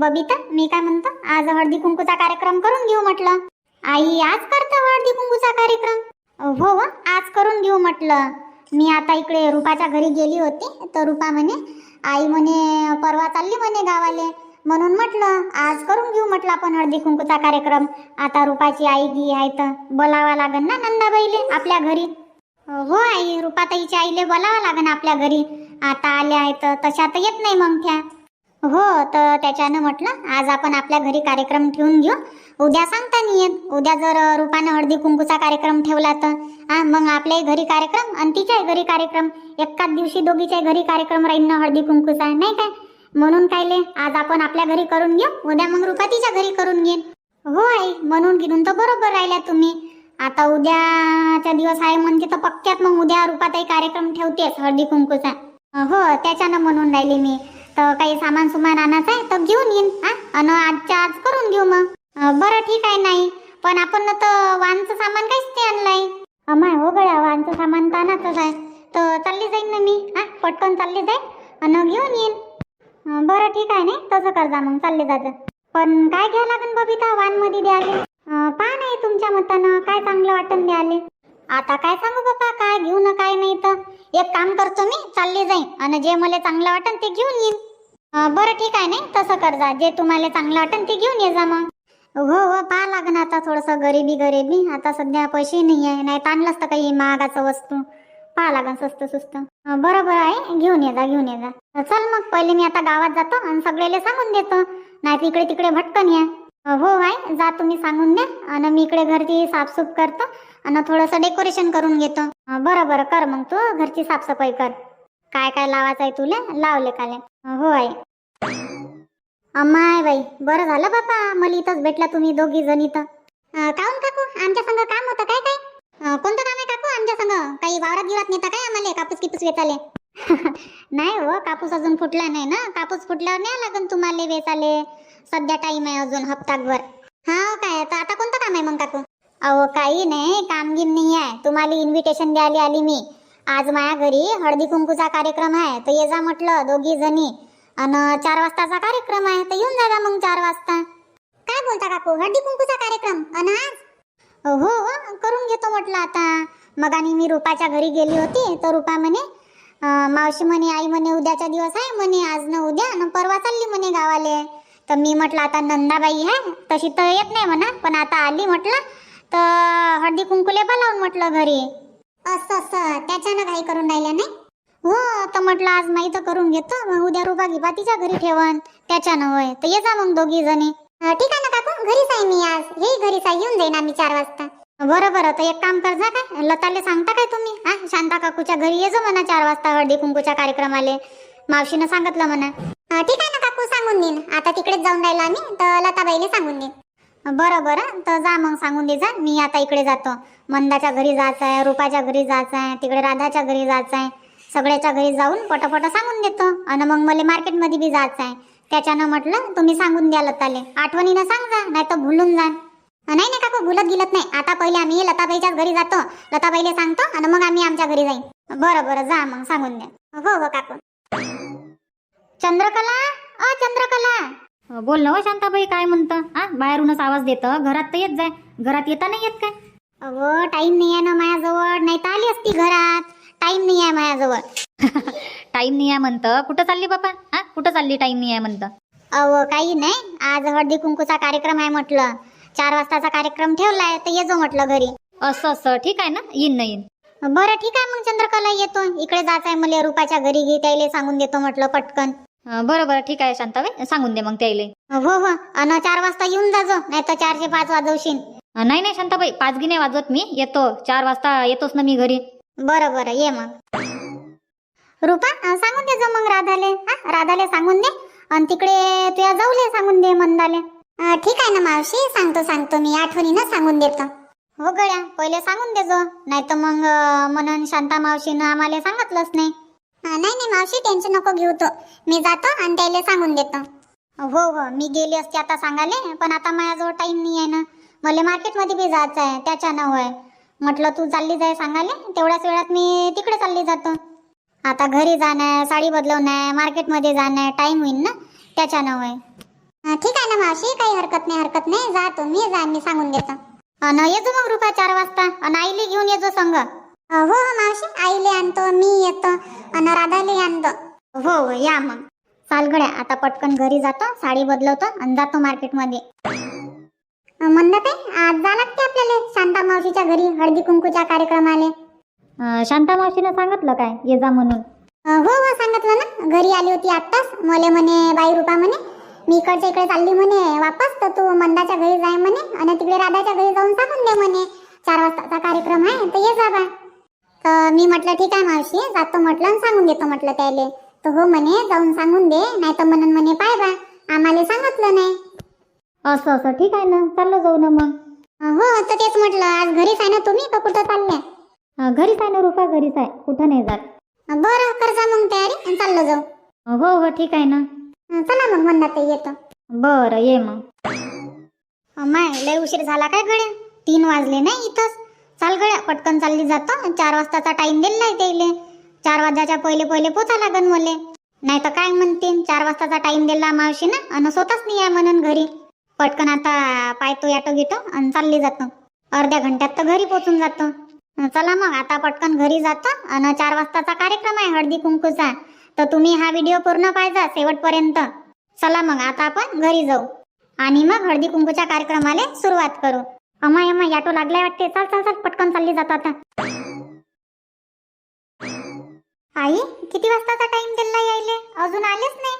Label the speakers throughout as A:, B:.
A: बबिता मी काय म्हणतो? आज हळदी कुंकूचा कार्यक्रम करून घेऊ म्हटलं. आई आज करता हो हळदी कुंकूचा कार्यक्रम? हो हो आज करून घेऊ म्हटलं. मी आता इकडे रुपाच्या घरी गेली होती तर रुपा म्हणे आई म्हणे परवा चालली म्हणे गावाले. म्हणून म्हटलं आज करून घेऊ म्हटलं आपण हळदी कुंकूचा कार्यक्रम. आता रुपाची आई गी आहे तर बोलावा लागन ना नंदाबाईले आपल्या घरी. हो आई रुपाताईच्या आईले बोलावं लागन आपल्या घरी. आता आल्या आहेत तर तशा तर येत नाही मग त्या. हो तर त्याच्यानं म्हटलं आज आपण आपल्या घरी कार्यक्रम ठेवून घेऊ. उद्या सांगता नाही येत. उद्या जर अ, रुपानं हळदी कुंकूचा कार्यक्रम ठेवला तर. हा मग आपल्याही घरी कार्यक्रम आणि तिच्याही घरी कार्यक्रम. एकाच दिवशी दोघीच्याही घरी कार्यक्रम राहील ना हळदी कुंकूचा नाही काय? म्हणून कायले आज आपण आपल्या घरी करून घेऊ. उद्या मग रुपा तिच्या घरी करून घेईन. हो आई म्हणून घेऊन तर बरोबर राहिल्या तुम्ही. आता उद्याचा दिवस आहे म्हणजे तर पक्क्यात मग उद्या रुपाताई कार्यक्रम ठेवतेस हळदी कुंकूचा. हो त्याच्यानं म्हणून राहिले मी. तर काही सामान सुमान आणायचं आहे तर घेऊन येईन हा? आणि आजच्या आज करून घेऊ मग. बरं ठीक आहे नाही. पण आपण तर वाहनचं सामान काहीच ते आणलंय. अमाय हो गळ्या वाहनचं सामान तर आणायचंच आहे. तर चालली जाईन ना मी हा? पटकन चालली जाईन आणि घेऊन येईन. बरं ठीक आहे नाही? तसं करजा मग चालले जायचं पण काय घ्या लागन बबिता वाहनमध्ये द्याले अं, पहा नाही तुमच्या मतानं काय चांगलं वाटन द्याले आता काय सांगू बाबा काय घेऊ ना काय नाही तर. एक काम करतो मी चालले जाईन. आणि जे मला चांगलं वाटन ते घेऊन येईन. बरं ठीक आहे नाही? तसं करजा जे. तुम्हाला चांगलं वाटन ते घेऊन ये जा मग. हो हो पाहा लागन आता थोडंसं गरिबी गरिबी. आता सध्या पैसे नाही आहे. नाही ताणलंच तर काही महागाचं वस्तू. पाहा लागन स्वस्त सुस्त बरोबर आहे. घेऊन ये जा घेऊन ये जा. चल मग. पहिले मी आता गावात जातो आणि सगळेले सांगून देतो. नाही तिकडे तिकडे भटकन या. हो आहे जा तुम्ही सांगून द्या. आणि मी इकडे घरची साफसूफ करतो आणि थोडंसं डेकोरेशन करून घेतो. बरं बरं. कर मग तू. घरची साफसफाई कर. काय काय लावायचं आहे तुला? लावले काले. हो आहे अम्माय बाई बरं झालं बापा. मला इथंच भेटला तुम्ही दोघी जण इथं. काहून काकू? आमच्या संग काम होतं काय काय? कोणतं काम आहे काकू आमच्या संग? काही वावरात गिरात नेता काय आम्हाला? कापूस किपूस वेचाले? नाही हो कापूस अजून फुटला नाही ना. कापूस फुटल्यावर नाही लागन तुम्हाला वेचाले. सध्या टाइम आहे अजून हप्ताभर हा काय? तर आता कोणतं काम आहे मग काकू? अहो काही नाही कामगिर नाही आहे. तुम्हाला इन्व्हिटेशन द्यायला आली मी. आज माझ्या घरी हळदी कुंकूचा कार्यक्रम आहे. तर ये जा म्हटलं दोघी जणी. आणि चार वाजताचा कार्यक्रम आहे तर येऊन जा मग चार वाजता. काय बोलता काकू? हळदी कुंकूचा कार्यक्रम? आणि आज? हो हो करून घेतो म्हटलं आता. मग आणि मी रुपाच्या घरी गेली होती तर रुपा म्हणे मावशी म्हणे आई म्हणे उद्याचा दिवस आहे म्हणे आज न उद्या आणि परवा चालली म्हणे गावाले. तर मी म्हटलं आता नंदाबाई आहे तशी तर येत नाही म्हणा पण आता आली म्हटलं तर हळदी कुंकुले बोलावून म्हटलं घरी. असं असं त्याच्यानं काही करून राहिल्या नाही हो तर म्हटलं आज माहीत करून घेतो मग उद्या रुपा गिपा तिच्या घरी ठेवन त्याच्यानं होय. तर ये जा मग दोघी जणी ठीक आहे ना काकू घरीच आहे मी आज. हे घरीच आहे येऊन जाईन आम्ही चार वाजता. बरं बरं. तर एक काम कर जा काय. लताले सांगता काय तुम्ही? हा शांता काकूच्या घरी ये जो म्हणा चार वाजता हळदी कुंकूच्या कार्यक्रमाले. मावशीनं सांगितलं म्हणा. ठीक आहे ना काकू सांगून देईन. आता तिकडेच जाऊन राहिलो आम्ही तर लताबाईले सांगून देईन. बरं बरं. तर जा मग सांगून दे जा. मी आता इकडे जातो. मंदाच्या घरी जायचं आहे रुपाच्या घरी जायचं आहे तिकडे राधाच्या घरी जायचं आहे सगळ्याच्या घरी जाऊन पटापट सांगून देतो. आणि मग मला मार्केटमध्ये बी जायचं आहे त्याच्यानं म्हटलं तुम्ही सांगून द्या लताले. आठवणीनं सांग जा नाही तर भुलून जा. नाही नाही काकू भुलत गिलत नाही. आता पहिले आम्ही लताबाईच्याच घरी जातो. लताबाईले सांगतो आणि मग आम्ही आमच्या घरी जाईन. बरं बरं जा मग सांगून द्या. हो हो काकू. चंद्रकला? अ चंद्रकला.
B: बोल ना हो शांताबाई काय म्हणतं? हा बाहेरूनच आवाज देतं. घरात तर येत जाय. घरात येता नाही येत काय?
A: अहो टाइम नाही आहे ना माझ्याजवळ नाही तर आली असती घरात. टाइम नाही आहे माझ्याजवळ.
B: टाईम नाही आहे म्हणतं. कुठं चालली बापा? हा? कुठं चालली टाईम नाही आहे म्हणतं?
A: अहो काही नाही. आज हळदी कुंकूचा कार्यक्रम आहे म्हटलं. चार वाजताचा कार्यक्रम ठेवलाय तर ये जो म्हटलं घरी.
B: असं असं. ठीक आहे ना? येईन ना येईन.
A: बरं ठीक आहे मग चंद्रकला येतो. इकडे जायचं आहे मला रुपाच्या घरी. घे त्याला सांगून देतो म्हटलं पटकन.
B: बरं बरं. ठीक आहे शांताबाई. सांगून दे मग त्याईले.
A: हो हो. अन चार वाजता येऊन जाजो नाही तर चारशे पाच वाजवशील
B: नाही नाही शांताबाई. पाच गिने वाजवत मी. येतो. चार वाजता येतोच ना मी घरी.
A: बरं बरं ये मग. रुपा सांगून दे जो मग राधाले. हा राधाले सांगून दे. आणि तिकडे तुया जाऊले सांगून दे मंदाले. ठीक आहे ना मावशी? सांगतो सांगतो. मी आठवणीनं सांगून देतो. हो गड्या पहिले सांगून दे जो. नाही तर मग म्हणून शांता मावशीनं आम्हाला सांगितलंच नाही. नाही नाही मावशी टेन्शन नको घेऊ तो. मी जातो आणि त्याला सांगून देतो. हो हो मी गेली असते आता सांगाले पण आता माझ्याजवळ टाइम नाही आहे ना. मला मार्केटमध्ये बी जायचं आहे त्याच्यानं होय. म्हटलं तू चालली जाय सांगाले तेवढ्याच वेळात मी तिकडे चालली जातो. आता घरी जाणं आहे साडी बदलवणं आहे मार्केटमध्ये जाणं आहे टाईम होईल ना? त्याच्यानं अं, ठीक आहे ना मावशी काही हरकत नाही हरकत नाही. जा तुम्ही जा मी सांगून देतो. अन येतो मग रुपा चार वाजता. अन आईले घेऊन येतो संग. हो हो मावशी. आईले आणतो मी येतो. अन राधाले आणतो. हो हो या मग. चाल गड्या आता पटकन घरी जातो साडी बदलवतो आणि जातो मार्केटमध्ये. म्हणत आज जा लागते आपल्याला. शांता मावशीच्या घरी हळदी कुंकूच्या कार्यक्रमाले.
B: अं, शांता मावशीनं सांगितलं काय? ये जा म्हणून.
A: अं, हो हो सांगितलं ना. घरी आली होती आत्ताच. मले म्हणे बाई रुपा म्हणे मी इकडच्या इकडे चालली म्हणे वापस तर तू मंदाच्या घरी जाय म्हणे आणि तिकडे राधाच्या घरी जाऊन सांगून दे म्हणे. चार वाजताचा कार्यक्रम आहे तर ये जा बा. तर मी म्हटलं ठीक आहे मावशी जातो म्हटलं आणि सांगून देतो म्हटलं त्याले. तर हो म्हणे जाऊन सांगून दे नाही तर म्हणून म्हणे पाय बा. आम्हाला सांगितलं नाही.
B: असं असं. ठीक आहे ना? चाललो जाऊ ना मग.
A: हो तर तेच म्हटलं. आज घरीच आहे ना तुम्ही का कुठं चालल्या?
B: अं, घरीच आहे ना रुपा घरीच आहे. कुठं नाही जात.
A: बरं कर जा मग तयारी आणि चाललो जाऊ.
B: हो हो. ठीक आहे ना.
A: अं, चला मग म्हणतात येतो.
B: बरं ये मग.
A: माय लय उशीर झाला काय गड्या? तीन वाजले नाही इथंच. चाल गड्या पटकन चालली जातो. चार वाजताचा टाइम दिलेला आहे त्याले चार वाजाच्या पहिले पहिले पोचा लागन मले. नाही तर काय म्हणतील चार वाजताचा टाइम दिला मावशी ना आणि स्वतःच नाही आहे म्हणून घरी. पटकन आता पायतो याटो घेतो आणि चालली जातो. अर्ध्या घंट्यात तर घरी पोचून जातो. चला मग आता पटकन घरी जातो आणि चार वाजताचा कार्यक्रम आहे हळदी कुंकूचा. तर तुम्ही हा व्हिडिओ पूर्ण पाहिजा शेवटपर्यंत. चला मग आता आपण घरी जाऊ. आणि मग हळदी कुंकूच्या कार्यक्रमाला सुरुवात करू. अमाय अमाय याटो लागलाय वाटते. चाल चाल चाल पटकन चालली जातो आता. आई किती वाजताचा टाइम दिला यायले? अजून आलेच नाही.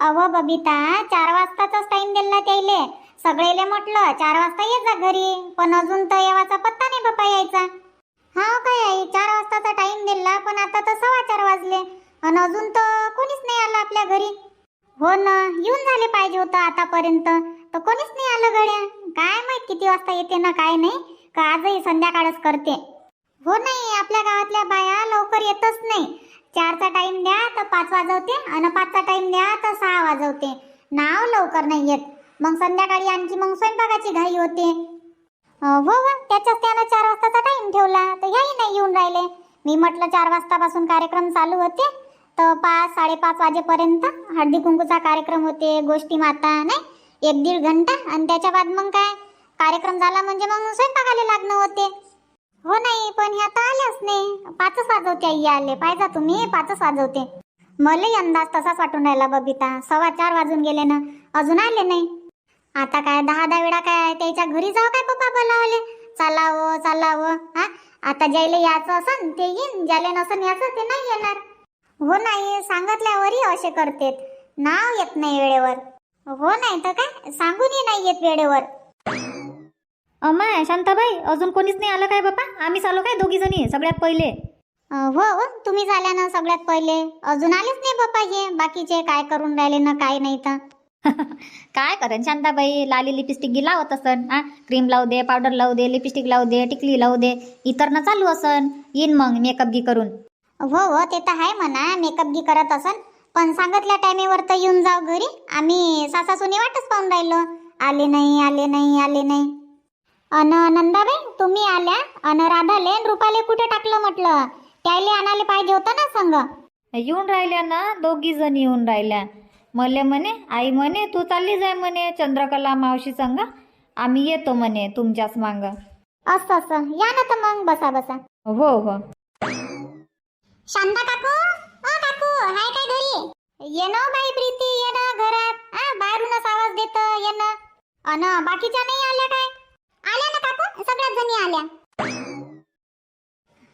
A: अव बबिता चार वाजताचाच टाइम दिला त्याले सगळेले म्हटलं चार वाजता ये जा घरी पण अजून तर येवाचा पत्ता नाही बापा यायचा. हा काय आई चार वाजताचा टाइम दिला पण आता तर सव्वा चार वाजले. आणि अजून तर कोणीच नाही आलं आपल्या घरी. हो ना येऊन झाले पाहिजे होतं आतापर्यंत. तर कोणीच नाही आलं गड्या काय माहीत किती वाजता येते ना काय नाही का आजही संध्याकाळच करते. हो नाही आपल्या गावातल्या बाया लवकर येतच नाही. चारचा टाइम द्या तर पाच वाजवते. आणि पाचचा टाइम द्या तर सहा वाजवते. नाव लवकर नाही येत. मग संध्याकाळी आणखी मग स्वयंपाकाची घाई होते. हो हो त्याच्याच त्यानं चार वाजताचा टाइम ठेवला. तर ह्याही नाही येऊन राहिले. मी म्हटलं चार वाजतापासून कार्यक्रम चालू होते. तर पाच साडेपाच वाजेपर्यंत हळदी कुंकूचा कार्यक्रम होते गोष्टी माता नाही? एक दीड घंटा. आणि त्याच्या बाद मग काय? कार्यक्रम झाला म्हणजे मग स्वयंपाकाला लागणं होते. हो नाही पण ह्या तर आल्याच नाही. पाचच वाजवते आई आले. पाहिजा तुम्ही पाचच वाजवते. मलाही अंदाज तसाच वाटून राहिला बबिता. सव्वा चार वाजून गेले ना. अजून आले नाही. आता काय दहा दहा वेळा काय त्याच्या घरी जाऊ काय पप्पा बोलावले? चालावं चालावं हा? आता ज्याला यायचं असन ते येईन. ज्याला नसन याचं ते नाही येणार. हो नाही सांगितल्यावरही असे करतेत. नाव येत नाही वेळेवर. हो नाही तर काय? सांगूनही नाही येत वेळेवर.
B: अमाय शांताबाई अजून कोणीच नाही आलं काय बापा? आम्हीच आलो काय दोघी जणी सगळ्यात पहिले?
A: हो हो तुम्ही झाल्या ना सगळ्यात पहिले. अजून आलेच नाही बाप्पा हे. बाकीचे काय करून राहिले ना काय नाही तर.
B: काय करेन शांताबाई? लाली लिपस्टिक गी लावत असन हा? क्रीम लावू दे पावडर लावू दे लिपस्टिक लावू दे टिकली लावू दे इतर ना चालू असन. येईन मग मेकअप गी करून.
A: हो हो ते तर आहे म्हणा मेकअप गी करत असन. पण सांगितल्या टायमेवर तर येऊन जाऊ घरी. आम्ही सासासुनी वाटच पाहून राहिलो. आले नाही आले नाही आले नाही. अन नंदाबाई तुम्ही आल्या? अन राधाले न रुपाले कुठे टाकलं म्हटलं? त्याले आणायला पाहिजे होतं ना संग.
B: येऊन राहिल्या ना दोघी जण येऊन राहिल्या. मले म्हणे आई म्हणे तू चालली जाय म्हणे चंद्रकला मावशी संग. आम्ही येतो म्हणे तुमच्याच मांग.
A: असं असं. या ना तर मग बसा बसा.
B: हो हो.
A: शांता काकू? ओ काकू हाय काय घरी? ये ना बाई प्रीती ये ना घरात. आ बाहेरूनच आवाज देत ये ना. अन बाकीच्या नाही आल्या काय? सगळ्याच जणी आल्या.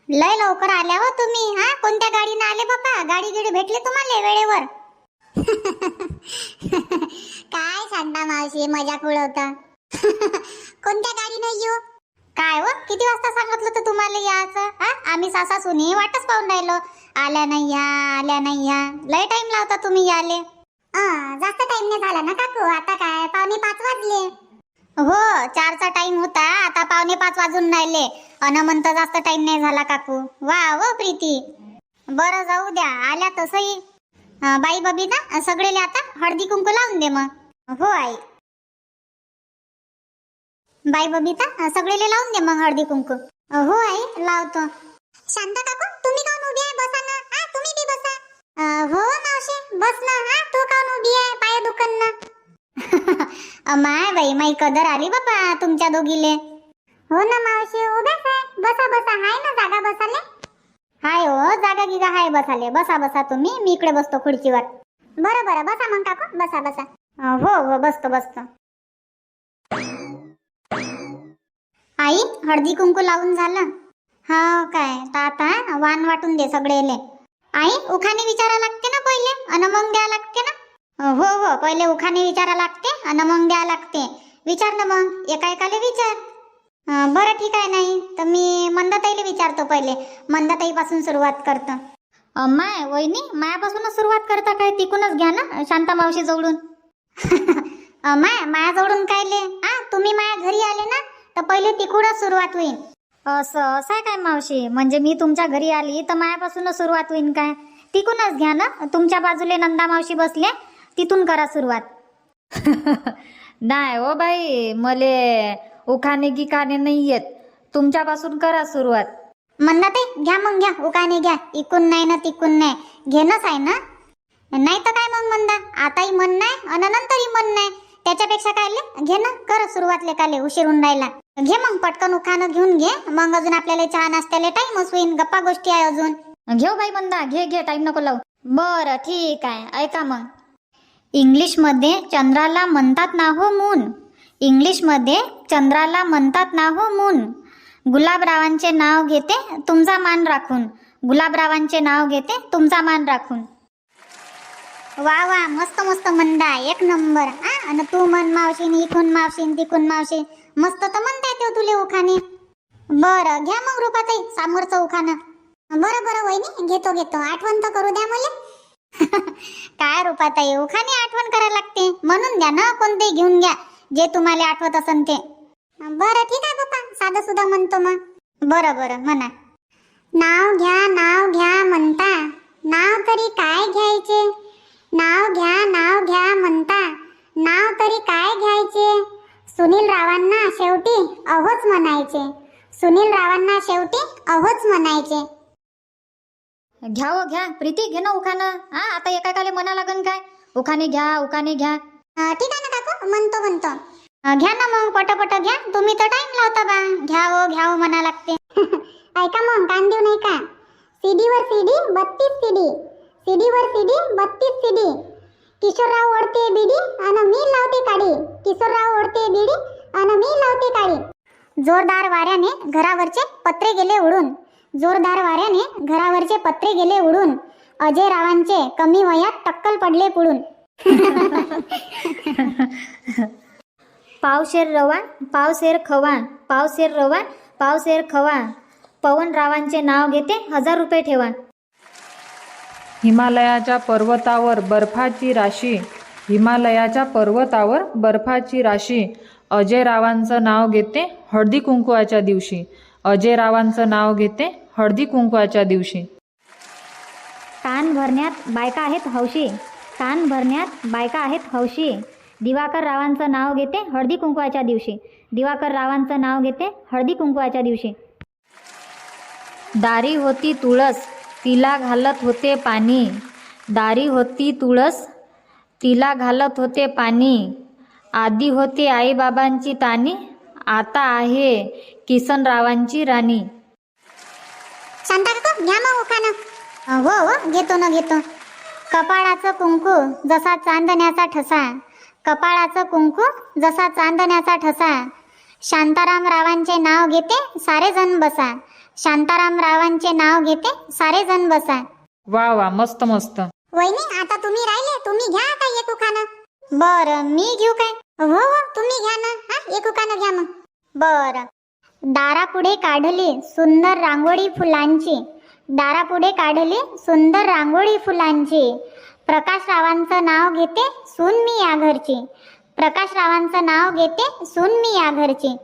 A: लय लवकर आल्या हो तुम्ही हा? कोणत्या गाडीनं आले बापा? गाडी गिडी भेटली तुम्हाला वेळेवर? काय सांगता मावशी मजाक उडवता? कोणत्या गाडीनं येऊ? काय हो? किती वाजता सांगितलं होतं तुम्हाला यायचं? हा? आम्ही सासा सुनी वाटच पाहून राहिलो. आल्या नाही या आल्या नाही या. लय टाइम लावता तुम्ही याले जास्त टाइम नाही झाला ना काकू? आता काय? पावणे पाच वाजले. हो चारचा टाइम होता. आता पावणे पाच वाजून राहिले. अन म्हणता जास्त टाइम नाही झाला काकू. वा व प्रीती. बरं जाऊ द्या. आल्या तसंही. अं, बाई ना? सगळेले आता? हळदी कुंकू लावून दे मग. हो आई. बाई बबीता सगळेले लावून दे मग हळदी कुंकू. हो आई लावतो. शांता काकू तुम्ही काऊन उभी आहे? बसा ना. हा तुम्ही बी बसा. हो मावशी. बस ना. हा तू काऊन उभी आहे? पाय दुखन ना. अमाय बाई माई कदर आली बापा तुमच्या दोघीले. हो ना मावशी उभ्याच आहे बसा बसा. हाय ना जागा बसाले. हाय हो जागा गिगा हाय बसाले. बसा बसा तुम्ही मी इकडे बसतो खुर्चीवर. बरं बरं बसा मग काकू. बसा बसा. अं, हो हो बसतो बसतो. आई हळदी कुंकू लावून झालं? हा काय तर आता वाण वाटून दे सगळेले. आई उखाने विचारा लागते ना पहिले? अन मग द्या लागते ना? हो, हो हो पहिले उखाने विचारा लागते आणि मग द्या लागते. विचार ना मग. एका एकाले विचार बरं ठीक आहे नाही तर मी मंदाताईला विचारतो पहिले. मंदाताईपासून सुरुवात करतो.
B: माय वहिनी मायापासूनच सुरुवात करता काय? तिकूनच घ्या ना शांता मावशी जवळून.
A: माया मायाजवळून कायले? आ तुम्ही माया घरी आले ना तर पहिले तिकूनच सुरुवात होईल
B: असं असं आहे काय मावशी? म्हणजे मी तुमच्या घरी आली तर मायापासूनच सुरुवात होईन काय? तिकूनच घ्या ना. तुमच्या बाजूले नंदा मावशी बसले तिथून करा सुरुवात.
C: नाही हो बाई मले उखाणे गिखाणे नाही येत. तुमच्यापासून करा सुरुवात.
A: मंदाताई घ्या मग घ्या. उकाने घ्या. इकून नाही ना तिकून नाही. घेणंच आहे ना? नाही तर काय मग मंदा आताही मन नाही आणि नंतरही मन नाही. त्याच्यापेक्षा काय ले? घे ना कर सुरुवात लेकाले उशीर होऊन राहिला. घे मग पटकन उखाणं घेऊन घे. मग अजून आपल्याला चहा नाश्त्याला टाइमच होईन. गप्पा गोष्टी आहे अजून.
B: घेऊ बाई मंदा घे घे. टाइम नको लावू.
A: बरं ठीक आहे. ऐका मग.
B: इंग्लिशमध्ये चंद्राला म्हणतात ना हो मून. इंग्लिशमध्ये चंद्राला म्हणतात ना हो मून. गुलाबरावांचे नाव घेते तुमचा मान राखून. गुलाबरावांचे नाव घेते तुमचा मान राखून.
A: वा वा मस्त मस्त म्हणता एक नंबर हा? आणि तू मन मावशीन इकून मावशीन तिकून मावशी मस्त तर म्हणता येते हो तुले उखाने. बरं घ्या मग रुपाताई सामोरचं उखाणं. बरं बरं वहिनी घेतो घेतो. आठवण तर करू द्या मला. काय रूपात येऊ उखाणे आठवण करायला लागते. म्हणून द्या ना कोणते घेऊन घ्या. जे तुम्हाला आठवत असन ते. बरं ठीक आहे बाप्पा. साधं सुद्धा म्हणतो मग. बरं बरं म्हणा. नाव घ्या नाव घ्या म्हणता. नाव तरी काय घ्यायचे? नाव घ्या नाव घ्या म्हणता. नाव तरी काय घ्यायचे? सुनील रावांना शेवटी अहोच म्हणायचे. सुनील रावांना शेवटी अहोच म्हणायचे.
B: घ्या हो घ्या. प्रीती घे ना उखाणं. हा आता एकाकाले म्हणा लागन काय? उखाणे घ्या उखाणे घ्या.
A: अं, ठीक आहे ना काकू. म्हणतो म्हणतो. अं, घ्या ना मग पटपट घ्या. तुम्ही तर टाइम लावता बा. घ्या हो घ्या हो म्हणा लागते. ऐका मग कान देऊ नाही का? सीडीवर सीडी बत्तीस सीडी. सीडीवर सीडी बत्तीस सीडी. किशोरराव ओढते बिडी आणि मी लावते काडी. किशोरराव ओढते बिडी आणि मी लावते काडी. जोरदार वाऱ्याने घरावरचे पत्रे गेले उडून. जोरदार वाऱ्याने घरावरचे पत्रे गेले उडून. अजय रावांचे कमी वयात टक्कल पडले पुढून.
B: पावशेर रवा पावशेर खवा पावशेर रवा पावशेर खवा पवनरावांचे नाव घेते हजार रुपये ठेवा
C: हिमालयाच्या पर्वतावर बर्फाची राशी. हिमालयाच्या पर्वतावर बर्फाची राशी. अजय रावांचं नाव घेते हळदी कुंकवाच्या दिवशी. अजय रावांचं नाव घेते हळदी कुंकवाच्या दिवशी.
B: कान भरण्यात बायका आहेत हौशी. कान भरण्यात बायका आहेत हौशी. दिवाकर रावांचं नाव घेते हळदी कुंकवाच्या दिवशी. दिवाकर रावांचं नाव घेते हळदी कुंकवाच्या दिवशी.
C: दारी होती तुळस तिला घालत होते पाणी. दारी होती तुळस तिला घालत होते पाणी. आधी होती आईबाबांची तानी आता आहे किसनरावांची राणी.
A: शांता काकू घ्या मग उखाणं. हो हो घेतो ना घेतो. कपाळाचं कुंकू जसा चांदण्याचा ठसा. कपाळाचं कुंकू जसा चांदण्याचा ठसा. शांताराम रावांचे नाव घेते सारे जण बसा. शांताराम रावांचे नाव घेते सारे जण बसा.
C: वा वा मस्त मस्त.
A: वहिनी आता तुम्ही राहिले तुम्ही घ्या आता एक उखाणं. बर मी घेऊ काय? हो हो तुम्ही घ्या ना. हा एक उखाणं घ्या मग. बर. दारापुढे काढली सुंदर रांगोळी फुलांची. दारापुढे काढली सुंदर रांगोळी फुलांची. प्रकाश रावांचं नाव घेते सून मी या घरची. प्रकाश रावांचं नाव घेते सून मी या घरची.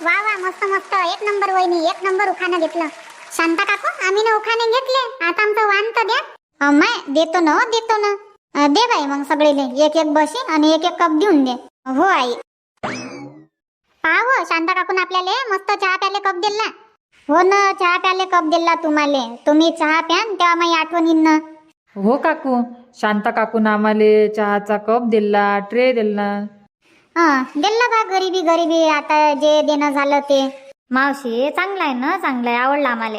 A: वा वा मस्त मस्त. एक नंबर वहिनी एक नंबर उखाणं घेतलं. शांता काकू आम्ही ना उखाणे घेतले. आता आमचं वान तर द्या. अम्माय देतो ना हो, देतो ना. अं, दे बाई मग सगळेले. एक एक बशी आणि एक एक कप देऊन दे. हो आई. पाव शांता काकून आपल्याला मस्त चहा प्याले कप दिला. हो ना चहा प्याले कप दिला तुम्हाला. तुम्ही चहा प्यान तेव्हा माझी आठवण येईन ना.
C: हो काकू शांता काकून आम्हाला चहाचा कप दिला ट्रे दिला.
A: हा दिलं बा गरिबी गरिबी. आता जे देणं झालं ते.
B: मावशी चांगला आहे ना चांगला आहे आवडला आम्हाला.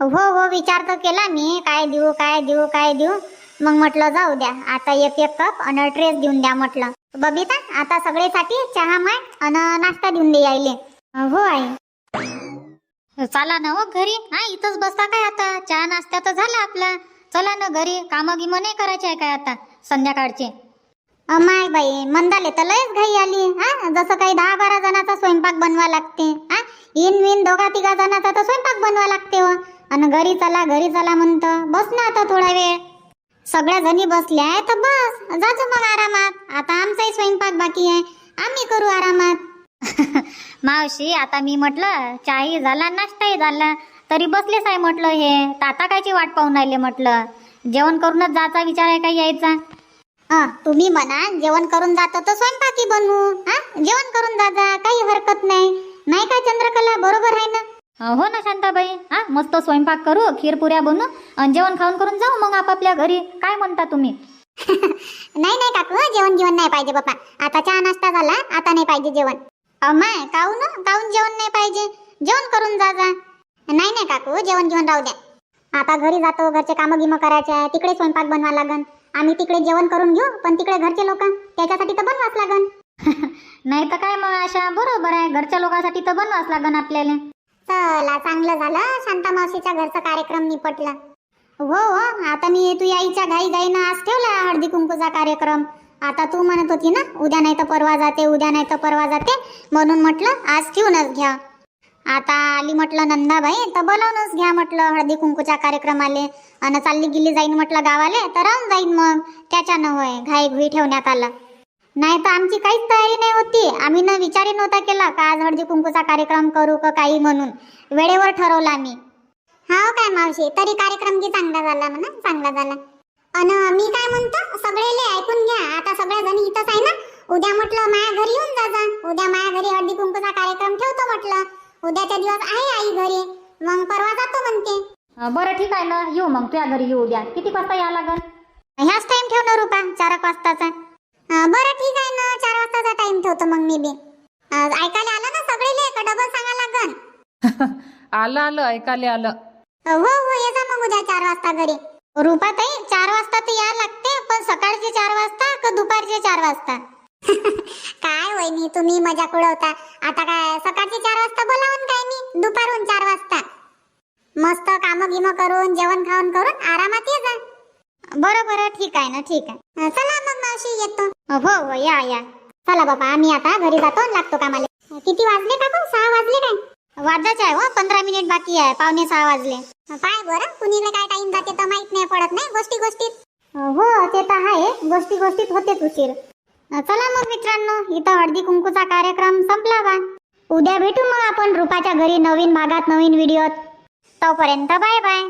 A: हो हो विचार तर केला मी. काय देऊ काय देऊ काय देऊ. मग म्हटलं जाऊ द्या. आता एक एक कप आणि ट्रेस देऊन द्या म्हटलं. बबिता आता सगळेसाठी चहा मांड आणि नाश्ता देऊन दे यायले. हो आई.
B: चला ना हो घरी. हा इथंच बसता काय आता? चहा नाश्ता तर झाला आपला. चला ना घरी. कामं गिमं नाही करायचे आहे काय आता? संध्याकाळचे.
A: अमाय बाई मंदाले तर लयच घाई आली. हा जसं काही दहा बारा जणांचा स्वयंपाक बनवा लागते. हा इन विन दोघा तिघा जणांचा तर स्वयंपाक बनवा लागते व आणि घरी चला घरी चला म्हणतं. बस ना आता थोडा वेळ. सगळ्या जणी बसल्या तर बस जातो मग आरामात. आता आमचाही स्वयंपाक बाकी आहे. आम्ही करू आरामात.
B: मावशी आता मी म्हटलं चाही झाला नाश्ताही झाला. तरी बसलेच आहे म्हटलं हे. तर कायची वाट पाहून राहिले म्हटलं. जेवण करूनच जायचा विचार आहे का यायचा?
A: हा तुम्ही म्हणा जेवण करून जातो तर स्वयंपाकी बनवू. हा? जेवण करून जाता काही हरकत नाही. नाही काय चंद्रकला? बरोबर आहे ना?
B: हो ना शांताबाई. हा मस्त स्वयंपाक करू खीरपुऱ्या बनवू आणि जेवण खाऊन करून जाऊ मग आपापल्या घरी. काय म्हणता तुम्ही?
A: नाही नाही काकू जेवण जेवण नाही पाहिजे बापा आता चहा नाश्ता झाला आता नाही पाहिजे जेवण. अमाय काहून काहून जेवण नाही पाहिजे? जेवण करून जा जा. नाही नाही काकू जेवण जेवण राहू द्या. आता घरी जातो घरचे कामं गिमं करायचे आहे तिकडे स्वयंपाक बनवा लागन. आम्ही तिकडे जेवण करून घेऊ पण तिकडे घरचे लोक त्याच्यासाठी तर बनवाच लागन.
B: नाही तर काय मग आशा बरोबर आहे घरच्या लोकांसाठी तर बनवाच लागन आपल्याला.
A: चला चांगलं झालं. शांता मावशीच्या घरचा कार्यक्रम निपटला. हो हो. आता मी तू आईच्या घाई घाईनं आज ठेवला हळदी कुंकूचा कार्यक्रम. आता तू म्हणत होती ना उद्या नाही तर परवा जाते उद्या नाही तर परवा जाते. म्हणून म्हटलं आज ठेवूनच घ्या. आता आली म्हटलं नंदाबाई तर बोलावूनच घ्या म्हटलं हळदी कुंकूच्या कार्यक्रमाले. आणि चालली गेली जाईन म्हटलं गावाले तर राहून जाईन मग. त्याच्यानं होय घाई घुई ठेवण्यात आलं. नाही तर आमची काहीच तयारी नाही होती. आम्ही ना विचारही नव्हता केला का आज हळदी कुंकूचा कार्यक्रम करू का काही म्हणून. वेळेवर ठरवला आम्ही हा काय मावशी? तरी कार्यक्रम की चांगला झाला म्हणा. चांगला झाला. अन मी काय म्हणतो? सगळेले ऐकून घ्या. आता सगळ्या जणी इथंच आहे ना? उद्या म्हटलं माया घरी येऊन जा जा. उद्या माया घरी हळदी कुंकूचा कार्यक्रम ठेवतो म्हटलं. उद्याच्या दिवस आहे आई घरी. मग परवा जातो म्हणते.
B: बरं ठीक आहे ना. येऊ मग. तुझ्या घरी येऊ द्या किती वाजता या लागन?
A: ह्याच टाइम ठेव ना रुपा. चार एक वाजताचा. बरं ठीक आहे ना. चार वाजताचा टाइम ठेवतो मग मी बी. ऐकायला आलं ना सगळेले? का डबल सांगा लागन?
C: आलं आलं ऐकायला आलं.
A: हो हो ये जा मग उद्या चार वाजता घरी. रुपाताई चार वाजता तर या लागते पण सकाळचे चार वाजता का दुपारचे चार वाजता? काय वहिनी तुम्ही मजाक उडवता. आता काय सकाळचे चार वाजता बोलावून काय मी? दुपारून चार वाजता. मस्त काम गिम करून जेवण खाऊन करून आरामात ये जा. बरं बरं ठीक आहे ना ठीक आहे. चला मग मावशी येतो. हो हो या या. चला बाबा आम्ही आता घरी जातो लागतो कामाला. किती वाजले काकू सहा वाजले काय? वाजायचं आहे हो पंधरा मिनिट बाकी आहे पावणे सहा वाजले. काय बरं कुणीकडे काय टाइम जाते तर माहीत नाही पडत नाही गोष्टी गोष्टीत. हो ते तर आहे गोष्टी गोष्टीत होतेच उशीर. चला मग मित्रांनो इथं हळदी कुंकूचा कार्यक्रम संपला बा. उद्या भेटू मग आपण रुपाच्या घरी नवीन भागात नवीन व्हिडिओत तोपर्यंत बाय बाय.